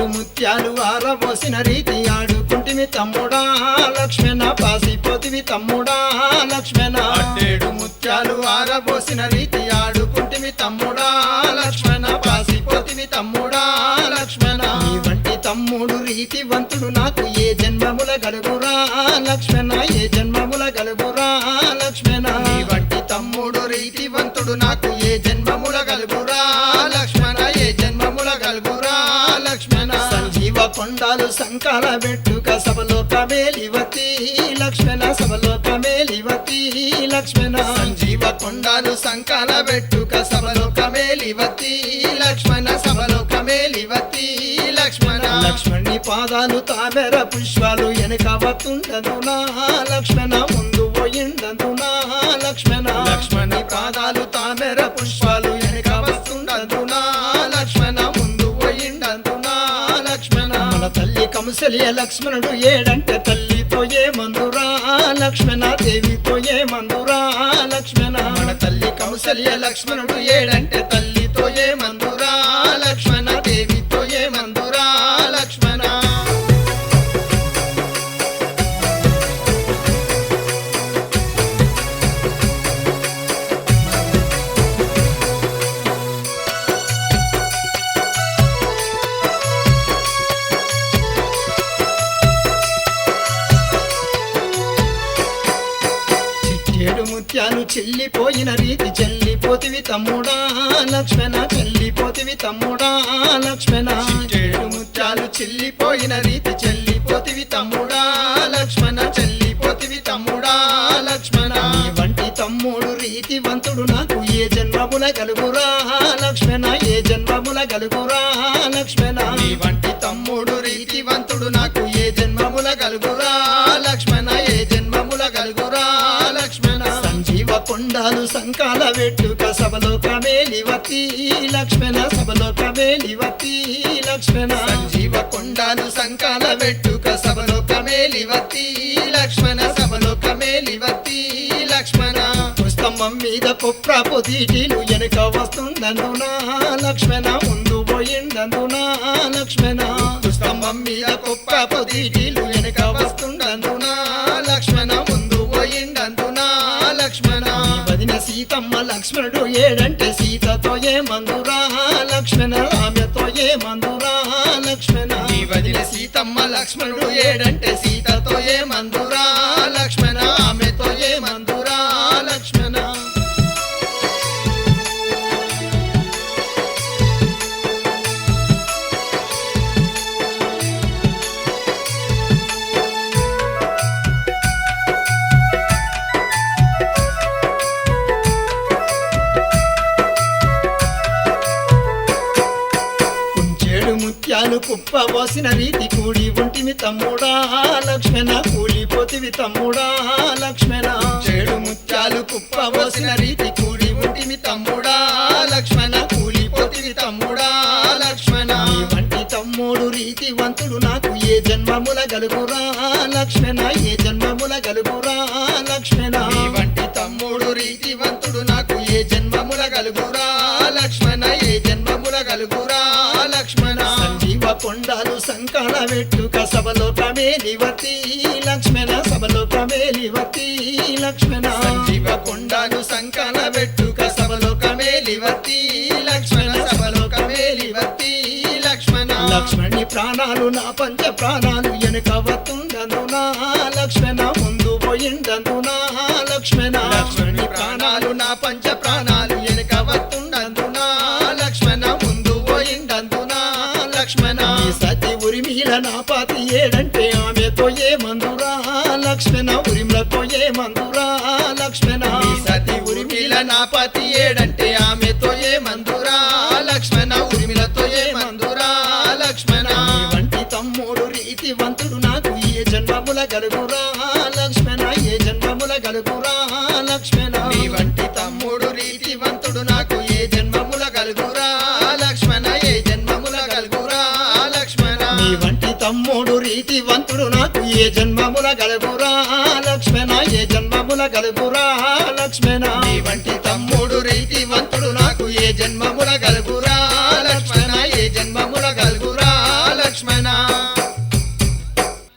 చెల్లిపోయిన రీతి ఆడుకుంటివి తమ్ముడా లక్ష్మణ పాసిపోతివి తమ్ముడా లక్ష్మణ. అడ్డేడు ముత్యాలు ఆరబోసిన రీతి ఆడుకుంటివి తమ్ముడా లక్ష్మణ పాసిపోతివి తమ్ముడా లక్ష్మణ. వంటి తమ్ముడు రీతివంతుడు నాకు ఏ జన్మముల గలుగురా లక్ష్మణ ఏ జన్మముల గలుగురా లక్ష్మణ. లక్ష్మణ. సంజీవ కొండాలు సంకాల పెట్టుక సభలో కమేలివతి లక్ష్మణ సభలో కమేలివతి లక్ష్మణ. సంజీవ కొండాలు సంకాల పెట్టుక సభలో కమేలివతి లక్ష్మణ సభలో కమేలివతి లక్ష్మణ. లక్ష్మణి పాదాలు తామెర పుష్పాలు వెనక నా లక్ష్మణ లక్ష్మణ. మన తల్లి కంసలియ లక్ష్మణుడు ఏడంటే తల్లితో ఏ మందురా. లక్ష్మణ దేవితో ఏ మందురా. లక్ష్మణ. మన తల్లి కంసలియ లక్ష్మణుడు ఏడంటే తల్లితో ఏ మందురా. లక్ష్మణ దేవి ముత్యాలు చెల్లిపోయిన రీతి చెల్లిపోతివి తమ్ముడా లక్ష్మణ చెల్లిపోతివి తమ్ముడా లక్ష్మణ. ఏడు ముత్యాలు చెల్లిపోయిన రీతి చెల్లిపోతివి తమ్ముడా లక్ష్మణ చెల్లిపోతివి తమ్ముడా లక్ష్మణ. వంటి తమ్ముడు రీతివంతుడు నాకు ఏ జన్మముల గలుగురా లక్ష్మణ ఏ జన్మముల గలుగురా లక్ష్మణ. వంటి తమ్ముడు రీతివంతుడు నాకు ఏ జన్మముల గలుగురా కొండాలు సంకాల వెట్టుక సభలో కమేలివతి లక్ష్మణ సభలో కమేలివతి లక్ష్మణ. సంజీవ కొండాలు సంకాల వెట్టుక సభలో కమేలివతి లక్ష్మణ సభలో కమేలివతి లక్ష్మణ. పుస్తమం మీద కుప్ర పొదిటీలు వెనుక వస్తుందందునా లక్ష్మణ. ముందు పోయిందందునా లక్ష్మణ. పుస్తమం మీద కుప్ర పొదిటీలు వెనుక వస్తుందందునా సీతమ్మ లక్ష్మణుడు ఏడంటే సీతతో ఏ మందురా లక్ష్మణ ఆమెతో ఏ మందురా లక్ష్మణ. నీ వదిన సీతమ్మ లక్ష్మణుడు ఏడంటే సీతతో ఏ మందురా కుప్ప పోసిన రీతి కూడి ఉంటివి తమ్ముడా లక్ష్మణ కూలిపోతివి తమ్ముడా లక్ష్మణ. చెడు ముత్యాలు కుప్ప పోసిన రీతి కూడి ఉంటివి తమ్ముడా లక్ష్మణ కూలిపోతివి తమ్ముడా లక్ష్మణ. వంటి తమ్ముడు రీతివంతుడు నాకు ఏ జన్మముల గలుగురా లక్ష్మణ ఏ జన్మముల గలుగురా లక్ష్మణ. వంటి తమ్ముడు రీతివంతుడు నాకు ఏ జన్మముల గలుగురా కొండాలు సంకాల వెట్టుక సభలో కమేలివతి లక్ష్మణ సభలో కమేలివతి లక్ష్మణ. సంజీవ కొండాలు సంకాల వెట్టుక సభలో కమేలివతి లక్ష్మణ సభలో కమేలివతి లక్ష్మణ. లక్ష్మణి ప్రాణాలు నా పంచ ప్రాణాలు వెనుక లక్ష్మణ ఉరిమిల నా పాతి ఏడంటే ఆమెతో ఏ మందురా? లక్ష్మణ ఉరిమిలతో ఏ మందురా? లక్ష్మణ సతి ఉరిమిల నా పాతి ఏడంటే ఆమెతో ఏ మందురా? లక్ష్మణ ఉరిమిలతో ఏ మందురా? లక్ష్మణ వంటి తమ్ముడు రీతివంతుడు నాకు ఏ జన్మముల గలుగురా? లక్ష్మణ ఏ జన్మముల గలుగురా? లక్ష్మణ వంటి తమ్ముడు తమ్ముడు రీతి వంతుడు నాకు ఏ జన్మముల గలుపురా లక్ష్మణ ఏ జన్మముల గలుపురా లక్ష్మణ.